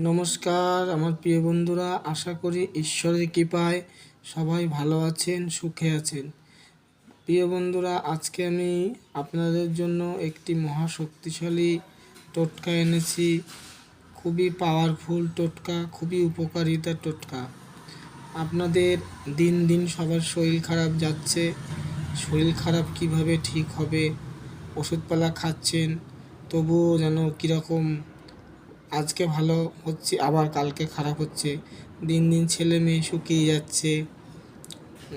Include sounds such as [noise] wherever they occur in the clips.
নমস্কার, আমার প্রিয় বন্ধুরা, আশা করি ঈশ্বরের কৃপায় সবাই ভালো আছেন, সুখে আছেন। প্রিয় বন্ধুরা, আজকে আমি আপনাদের জন্য একটি মহাশক্তিশালী টোটকা এনেছি। খুবই পাওয়ারফুল টোটকা, খুবই উপকারিতা টোটকা। আপনাদের দিন দিন সবার শরীর খারাপ যাচ্ছে। শরীর খারাপ কীভাবে ঠিক হবে? ওষুধপালা খাচ্ছেন, তবুও যেন কীরকম আজকে ভালো হচ্ছে, আবার কালকে খারাপ হচ্ছে। দিন দিন ছেলে মেয়ে শুকিয়ে যাচ্ছে।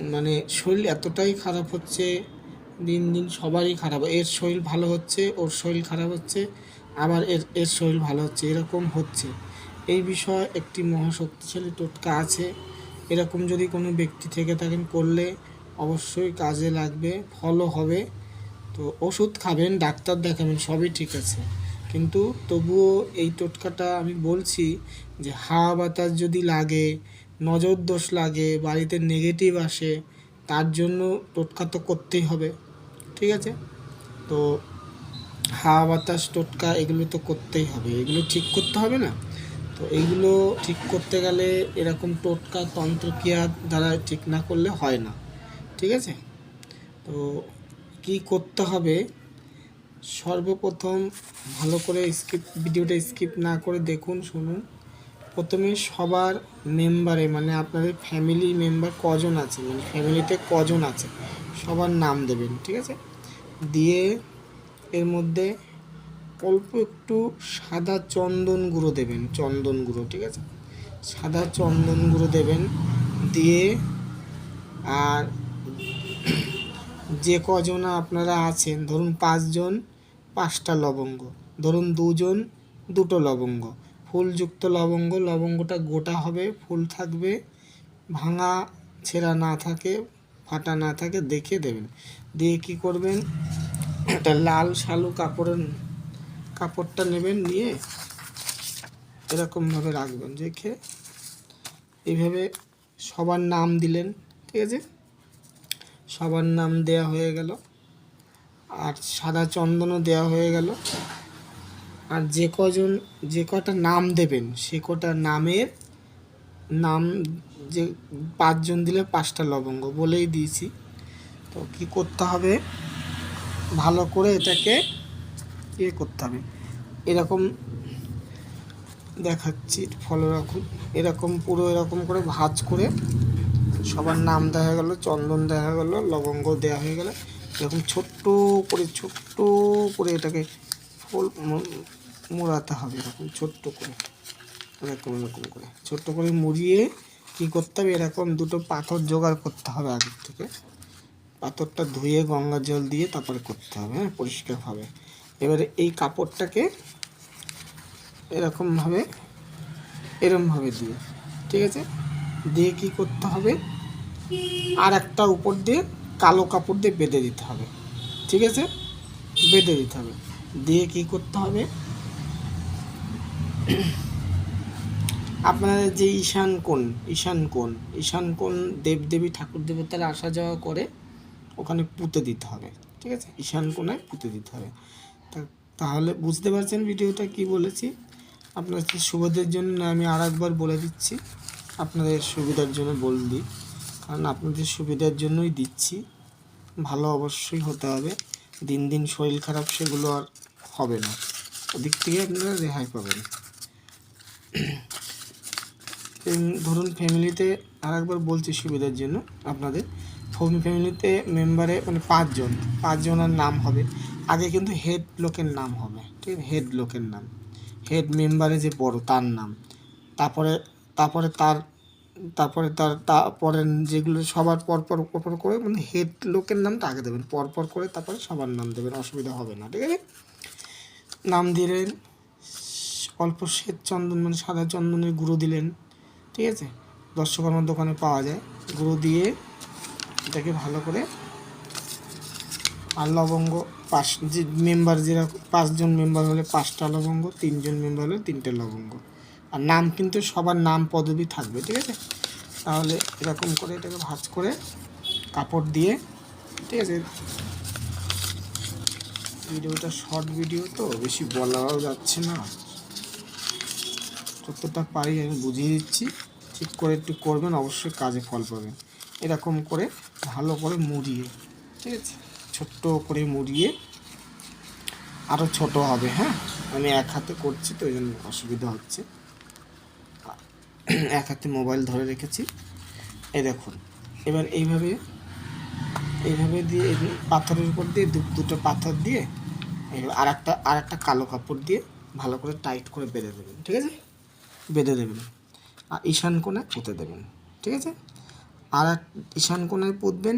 মানে শরীর এতটাই খারাপ হচ্ছে, দিন দিন সবারই খারাপ। এর শরীর ভালো হচ্ছে, ওর শরীর খারাপ হচ্ছে, আবার এর এর শরীর ভালো হচ্ছে। এরকম হচ্ছে। এই বিষয়ে একটি মহাশক্তিশালী টোটকা আছে। এরকম যদি কোনো ব্যক্তি থেকে থাকেন, করলে অবশ্যই কাজে লাগবে, ফলও হবে। তো ওষুধ খাবেন, ডাক্তার দেখাবেন, সবই ঠিক আছে। কিন্তু তবুও এই টোটকাটা আমি বলছি যে হাওয়া বাতাস যদি লাগে, নজর দোষ লাগে, বাড়িতে নেগেটিভ আসে, তার জন্য টোটকা তো করতেই হবে, ঠিক আছে? তো হাওয়া বাতাস, টোটকা এগুলো তো করতেই হবে, এগুলো ঠিক করতে হবে না? তো এইগুলো ঠিক করতে গেলে এরকম টোটকা তন্ত্রক্রিয়া দ্বারা ঠিক না করলে হয় না, ঠিক আছে? তো কি করতে হবে? সর্বপ্রথম ভালো করে স্কিপ ভিডিওটা স্কিপ না করে দেখুন, শুনুন। প্রথমে সবার মেম্বারে মানে আপনাদের ফ্যামিলি মেম্বার কজন আছে? মানে ফ্যামিলিতে কজন আছে? সবার নাম দেবেন, ঠিক আছে? দিয়ে এর মধ্যে অল্প একটু সাদা চন্দন গুঁড়ো দেবেন, চন্দন গুঁড়ো, ঠিক আছে? সাদা চন্দন গুঁড়ো দেবেন, দিয়ে আর যে কজন আপনারা আছেন, ধরুন পাঁচজন পাঁচটা লবঙ্গ। ধরুন দুজন, দুটো লবঙ্গ। ফুলযুক্ত লবঙ্গ, লবঙ্গটা গোটা হবে, ফুল থাকবে, ভাঙা, ছেঁড়া না থাকে, ফাটা না থাকে, দেখে দেবেন। দিয়ে কি করবেন? একটা লাল শালু কাপড়ের, কাপড়টা নেবেন, নিয়ে এরকমভাবে রাখবেন, রেখে এইভাবে সবার নাম দিলেন, ঠিক আছে? সবার নাম দেয়া হয়ে গেল। আর সাদা চন্দনও দেওয়া হয়ে গেল। আর যে কজন, যে কটা নাম দেবেন, সে কটা নামের নাম যে পাঁচজন দিলে পাঁচটা লবঙ্গ বলেই দিয়েছি। তো কি করতে হবে? ভালো করে এটাকে ইয়ে করতে হবে। এরকম দেখাচ্ছি, ফলো রাখুন। এরকম, পুরো এরকম করে ভাজ করে সবার নাম দেখা গেল, চন্দন দেখা গেল, লবঙ্গ দেওয়া হয়ে গেল। এরকম ছোট্ট করে ছোট্ট করে এটাকে ফুল মোড়াতে হবে এরকম, ছোট্ট করে। এরকম এরকম করে। ছোট্ট করে মুড়িয়ে কী করতে হবে? এরকম দুটো পাথর জোগাড় করতে হবে আগের থেকে। পাথরটা ধুয়ে গঙ্গা জল দিয়ে তারপরে করতে হবে হ্যাঁ পরিষ্কারভাবে। এবারে এই কাপড়টাকে এরকমভাবে, এরমভাবে দিয়ে, ঠিক আছে? দিয়ে কি করতে হবে? আর একটা উপর দিয়ে কালো কাপড় দিয়ে বেঁধে দিতে হবে। ঠিক আছে? বেঁধে দিতে হবে। দিয়ে কি করতে হবে? আপনাদের যে ঈশান কোণ ঈশান কোণ ঈশান কোণ দেবদেবী ঠাকুর দেবতারা আসা যাওয়া করে ওখানে পুঁতে দিতে হবে। ঠিক আছে? ঈশান কোণায় পুঁতে দিতে হবে। তাহলে বুঝতে পারছেন ভিডিওটা কি বলেছি? আপনাদের সুবিধার জন্য আমি আর একবার বলে দিচ্ছি। আপনাদের সুবিধার জন্য বল দিই। কারণ আপনাদের সুবিধার জন্যই দিচ্ছি। ভালো অবশ্যই হতে হবে। দিন দিন শরীর খারাপ সেগুলো আর হবে না। ওদিক থেকে আপনারা রেহাই পাবেন। ধরুন ফ্যামিলিতে আর একবার বলছি সুবিধার জন্য আপনাদের। ফ্যামিলিতে মেম্বারে মানে পাঁচজন পাঁচজনের নাম হবে। আগে কিন্তু হেড লোকের নাম হবে, ঠিক আছে? হেড লোকের নাম। হেড মেম্বারে যে বড়, তার নাম। তারপরে তারপরে তার তারপরে তার তারপরে যেগুলো সবার পরপর পরপর করে মানে হেড লোকের নামটা আগে দেবেন, পরপর করে তারপরে সবার নাম দেবেন, অসুবিধা হবে না, ঠিক আছে? নাম দিলেন, অল্প শ্বেত চন্দন মানে সাদা চন্দনের গুঁড়ো দিলেন, ঠিক আছে? দর্শকর্মার দোকানে পাওয়া যায়, গুঁড়ো দিয়ে এটাকে ভালো করে আর লবঙ্গ, পাঁচ, যে মেম্বার যেরকম পাঁচজন মেম্বার হলে পাঁচটা লবঙ্গ, তিনজন মেম্বার হলে তিনটে লবঙ্গ। আর নাম কিন্তু সবার নাম পদবি থাকবে, ঠিক আছে? তাহলে এরকম করে এটাকে ভাঁজ করে কাপড় দিয়ে, ঠিক আছে? ভিডিওটা শর্ট ভিডিও তো, বেশি বলাও যাচ্ছে না। যতটা পারি আমি বুঝিয়ে দিচ্ছি। ঠিক করে একটু করবেন, অবশ্যই কাজে ফল পাবেন। এরকম করে ভালো করে মুড়িয়ে, ঠিক আছে? ছোট্ট করে মুড়িয়ে আরও ছোট হবে হ্যাঁ? আমি এক হাতে করছি তো ওই জন্য অসুবিধা হচ্ছে। [clears throat] এক হাতে মোবাইল ধরে রেখেছি। এই দেখুন, এবার এইভাবে এইভাবে দিয়ে পাথরের উপর দিয়ে দুটো পাথর দিয়ে আর একটা আর একটা কালো কাপড় দিয়ে ভালো করে টাইট করে বেঁধে দেবেন, ঠিক আছে? বেঁধে দেবেন। আর ঈশান কোণে পুঁতে দেবেন, ঠিক আছে? আর এক, ঈশান কোণায় পুঁতবেন।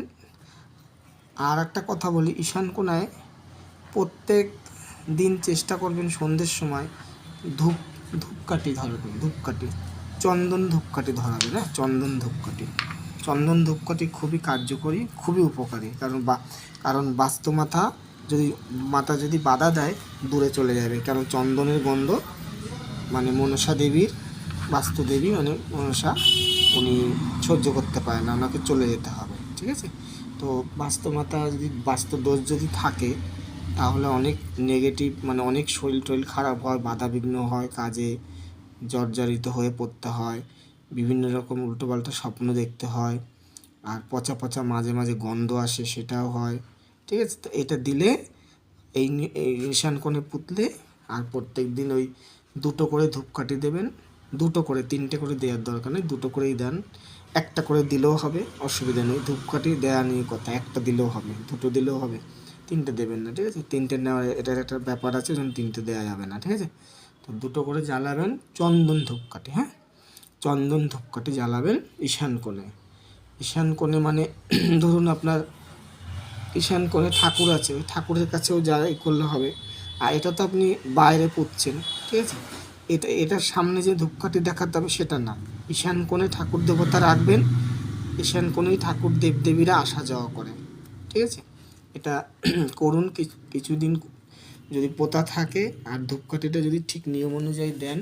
আর একটা কথা বলি, ঈশান কোণায় প্রত্যেক দিন চেষ্টা করবেন সন্ধ্যের সময় ধূপ, ধূপকাঠি ধরাবেন ধূপকাঠি। চন্দন ধূপকাঠি ধরাবেন হ্যাঁ চন্দন ধূপকাঠি। চন্দন ধূপকাঠি খুবই কার্যকরী, খুবই উপকারী। কারণ বা, কারণ বাস্তু মাথা যদি মাথা যদি বাধা দেয়, দূরে চলে যাবে। কারণ চন্দনের গন্ধ মানে মনসা দেবীর, বাস্তু দেবী মানে মনসা উনি সহ্য করতে পারে না, ওনাকে চলে যেতে হবে, ঠিক আছে? তো বাস্তু মাতা যদি, বাস্তু দোষ যদি থাকে, তাহলে অনেক নেগেটিভ মানে অনেক শরীর টরীর খারাপ হয় বাধা বিঘ্ন হয় কাজে জর্জরিত হয়ে পড়তে হয়। বিভিন্ন রকম উল্টোপাল্টা স্বপ্ন দেখতে হয় আর পচা পচা মাঝে মাঝে গন্ধ আসে সেটাও হয়। ঠিক আছে? তো এটা দিলে এই নিশান কোণে পুতলে আর প্রত্যেক দিন ওই দুটো করে ধূপকাঠি দেবেন। দুটো করে, তিনটে করে দেওয়ার দরকার নেই, দুটো করেই দেন। একটা করে দিলেও হবে, অসুবিধা নেই। ধূপকাঠি দেওয়া নিয়ে কথা, একটা দিলেও হবে, দুটো দিলেও হবে, তিনটে দেবেন না, ঠিক আছে? তিনটে নেওয়ার, এটার একটা ব্যাপার আছে, যেন তিনটে দেওয়া যাবে না, ঠিক আছে? তো দুটো করে জ্বালাবেন, চন্দন ধূপকাঠি হ্যাঁ? চন্দন ধূপকাঠি জ্বালাবেন ঈশান কোণে। ঈশান কোণে মানে [clears throat] ধরুন আপনার ঈশান কোণে ঠাকুর আছে ঠাকুরের কাছেও যা করলে হবে। আর এটা তো আপনি বাইরে পুঁতছেন, ঠিক আছে? এটা, এটার সামনে যে ধূপকাঠি দেখাতে হবে সেটা না। ঈশান কোণে ঠাকুর দেবতা রাখবেন, ঈশান কোণেই ঠাকুর দেবদেবীরা আসা যাওয়া করে, ঠিক আছে? এটা [clears throat] করুন, কিছু, কিছুদিন যদি পোতা থাকে আর ধূপকাঠিটা যদি ঠিক নিয়ম অনুযায়ী দেন,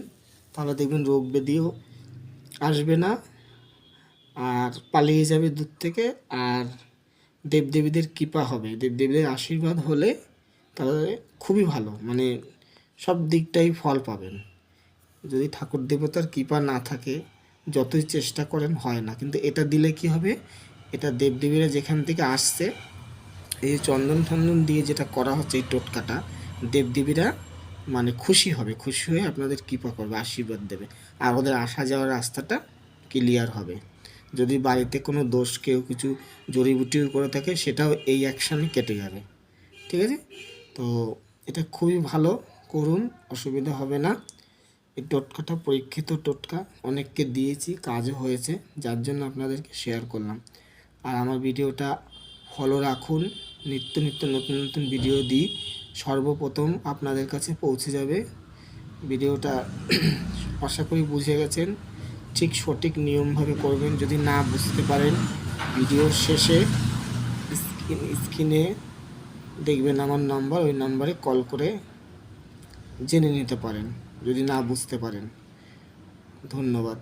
তাহলে দেখবেন রোগ ব্যাধিও আসবে না। আর পালিয়ে যাবে দূর থেকে আর দেবদেবীদের কৃপা হবে। দেবদেবীদের আশীর্বাদ হলে তাহলে খুবই ভালো। মানে সব দিকটাই ফল পাবেন। যদি ঠাকুর দেবতার কৃপা না থাকে, যতই চেষ্টা করেন হয় না। কিন্তু এটা দিলে কি হবে? এটা দেবদেবীরা যেখান থেকে আসছে, এই চন্দন টন্দন দিয়ে যেটা করা হচ্ছে, এই টোটকাটা দেবদেবীরা মানে খুশি হবে, খুশি হয়ে আপনাদের কৃপা করবে, আশীর্বাদ দেবে। আর ওদের আসা যাওয়ার রাস্তাটা ক্লিয়ার হবে। যদি বাড়িতে কোনো দোষ কেউ কিছু জড়িবুটিও করে থাকে, সেটাও এই অ্যাকশানে কেটে যাবে। ঠিক আছে? তো এটা খুবই ভালো, করুন, অসুবিধা হবে না। এই টোটকাটা পরীক্ষিত টোটকা, অনেককে দিয়েছি, কাজও হয়েছে, যার জন্য আপনাদেরকে শেয়ার করলাম। আর আমার ভিডিওটা ফলো রাখুন, নিত্য নিত্য নতুন নতুন ভিডিও দিই। সর্বপ্রথম আপনাদের কাছে পৌঁছে যাবে। ভিডিওটা [clears throat] আশা করি বুঝে গেছেন। ঠিক সঠিক নিয়মভাবে করবেন যদি না বুঝতে পারেন ভিডিওর শেষে স্ক্রিন দেখবেন আমার নাম্বার, ওই নাম্বারে কল করে জেনে নিতে পারেন, যদি না বুঝতে পারেন। ধন্যবাদ।